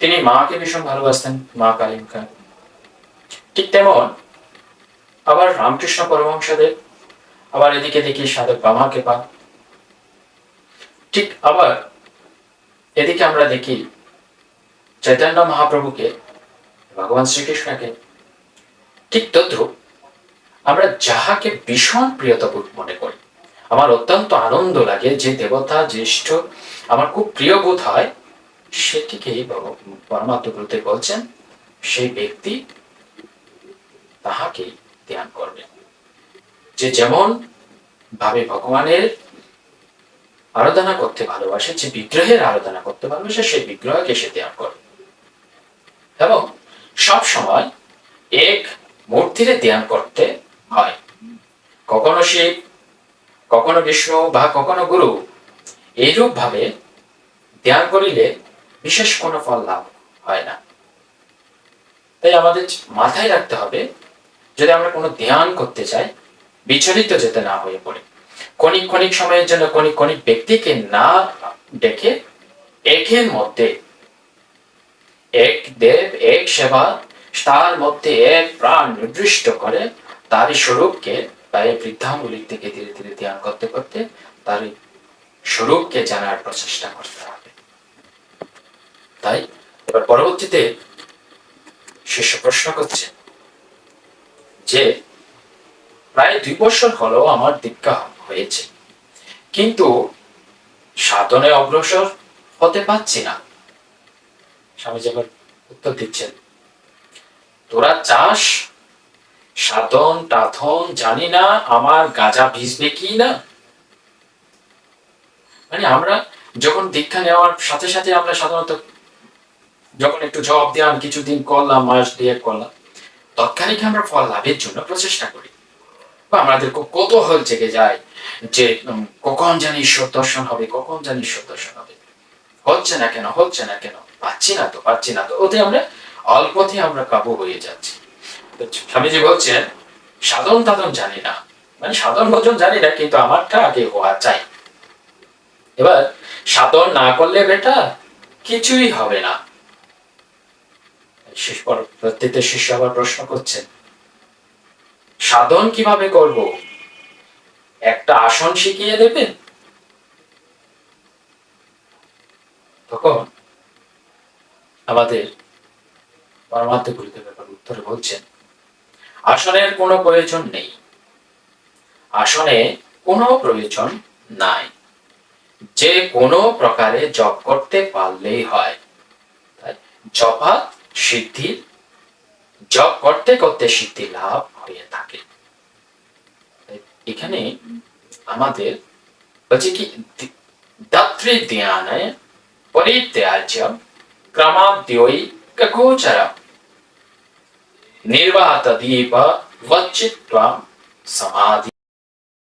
তিনি মাকে ভীষণ ভালোবাসতেন, মা কালিকা ঠিক তেমন আবার রামকৃষ্ণ পরমহংসদেব আবার এদিকে দেখি সাধক বামাকে পান। ঠিক আবার এদিকে আমরা দেখি চৈতন্য মহাপ্রভুকে, ভগবান শ্রীকৃষ্ণকে। ঠিক তদ্রুপ আমরা যাহাকে ভীষণ প্রিয়তম মনে করি, আমার অত্যন্ত আনন্দ লাগে যে দেবতা, জ্যেষ্ঠ, আমার খুব প্রিয় বোধ হয় সেটিকেই পরমাত্ম গুরুদেব বলছেন, সেই ব্যক্তি তাহাকেই ধ্যান করবে। যে যেমন ভাবে ভগবানের আরাধনা করতে ভালোবাসে, যে বিগ্রহের আরাধনা করতে ভালোবাসে, সেই বিগ্রহকে সে ধ্যান করে। এবং সব সময় এক মূর্তিরে ধ্যান করতে হয়। কখনো শিব, কখনো বিষ্ণু বা কখনো গুরু এইরূপ ভাবে ধ্যান করিলে বিশেষ কোনো ফল লাভ হয় না। তাই আমাদের মাথায় রাখতে হবে, যদি আমরা কোনো ধ্যান করতে চাই, বিচলিত যেতে না হয়ে পড়ে। ক্ষণিক ক্ষণিক সময়ের জন্য ক্ষণিক ক্ষণিক ব্যক্তিকে না ডেকে একের মধ্যে এক দেব, এক সেবা, তার মধ্যে এক প্রাণ নির্দিষ্ট করে তারই স্বরূপকে তাই বৃদ্ধাঙ্গুলির থেকে ধীরে ধীরে ধ্যান করতে করতে তার এই স্বরূপকে জানার প্রচেষ্টা করতে তাই এবার পরবর্তীতে শিষ্য প্রশ্ন করছে যে প্রায় দুই বছর হলো আমার দীক্ষা হয়েছে, কিন্তু সাধনে অগ্রসর হতে পারছি না। স্বামীজি আবার উত্তর দিচ্ছেন, তোরা চাস, সাধন, টাথন, জানি না আমার গাজা ভিজবে কি না? মানে আমরা যখন দীক্ষা নেওয়ার সাথে সাথে আমরা সাধারণত যখন একটু জবাব দিলাম কিছুদিন করলাম, মাস দিয়ে করলাম তৎক্ষণিক আমরা ফল লাভের জন্য প্রচেষ্টা করি। বা আমাদের কৌতূহল জেগে যায় যে কখন জানি ঈশ্বর দর্শন হবে, কখন জানি ঈশ্বর দর্শন হবে। হচ্ছে না কেন, হচ্ছে না কেন, পাচ্ছি না তো, পাচ্ছি না তো, ওতে আমরা অল্পতে আমরা কাবু হয়ে যাচ্ছি। স্বামীজি বলছেন, সাধন তাদন জানি না। মানে সাধন ভোজন জানি না, কিন্তু আমারটা আগে হওয়া চাই। এবার, সাধন না করলে বেটা, কিছুই হবে না। শেষ পর শিষ্য আবার প্রশ্ন করছেন। সাধন কীভাবে করব? একটা আসন শিখিয়ে দেবেন তখন আমাদের পরমাত্ম গুরুদেব ব্যাপার উত্তরে বলছেন, আসনের কোনো প্রয়োজন নেই। আসনে কোনো প্রয়োজন নাই। যে কোনো প্রকারে জপ করতে পারলেই হয়। তাই জপা সিদ্ধির জপ করতে করতে সিদ্ধি লাভ হয়ে থাকে তাই এখানে আমাদের বলছে কি দাত্রী ধ্যানে পরিত্যাজ্য ক্রমাদ্যই গোচর নির্বাত দীপ वचित्वा সমাধি